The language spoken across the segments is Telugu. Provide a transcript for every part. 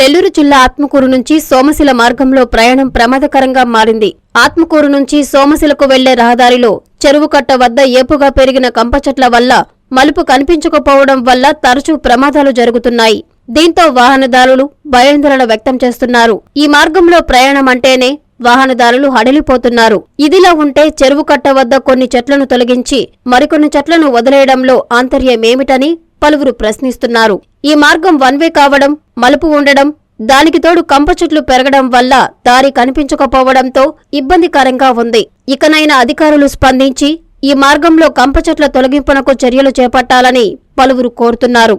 నెల్లూరు జిల్లా ఆత్మకూరు నుంచి సోమశిల మార్గంలో ప్రయాణం ప్రమాదకరంగా మారింది. ఆత్మకూరు నుంచి సోమశిలకు వెళ్ళే రహదారిలో చెరువు కట్ట వద్ద ఏపుగా పెరిగిన కంప చెట్ల వల్ల మలుపు కనిపించకపోవడం వల్ల తరచూ ప్రమాదాలు జరుగుతున్నాయి. దీంతో వాహనదారులు భయాందోళన వ్యక్తం చేస్తున్నారు. ఈ మార్గంలో ప్రయాణం అంటేనే వాహనదారులు హడలిపోతున్నారు. ఇదిలా ఉంటే చెరువు కట్ట వద్ద కొన్ని చెట్లను తొలగించి మరికొన్ని చెట్లను వదిలేయడంలో ఆంతర్యమేమిటని పలువురు ప్రశ్నిస్తున్నారు. ఈ మార్గం వన్ వే కావడం మలుపు ఉండడం దానికి తోడు కంప చెట్లు పెరగడం వల్ల దారి కనిపించకపోవడంతో ఇబ్బందికరంగా ఉంది. ఇకనైనా అధికారులు స్పందించి ఈ మార్గంలో కంప చెట్ల తొలగింపునకు చర్యలు చేపట్టాలని పలువురు కోరుతున్నారు.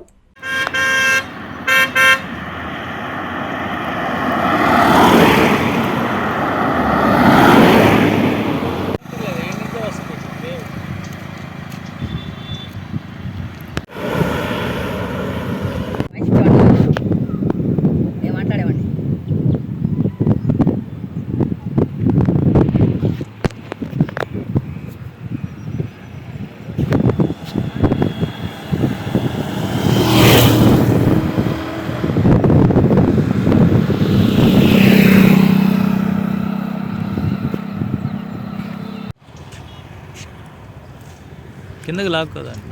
కిందకి లాక్కోదండి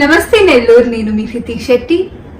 నమస్తే నెల్లూరు నేను మీ హితీష్ శెట్టి.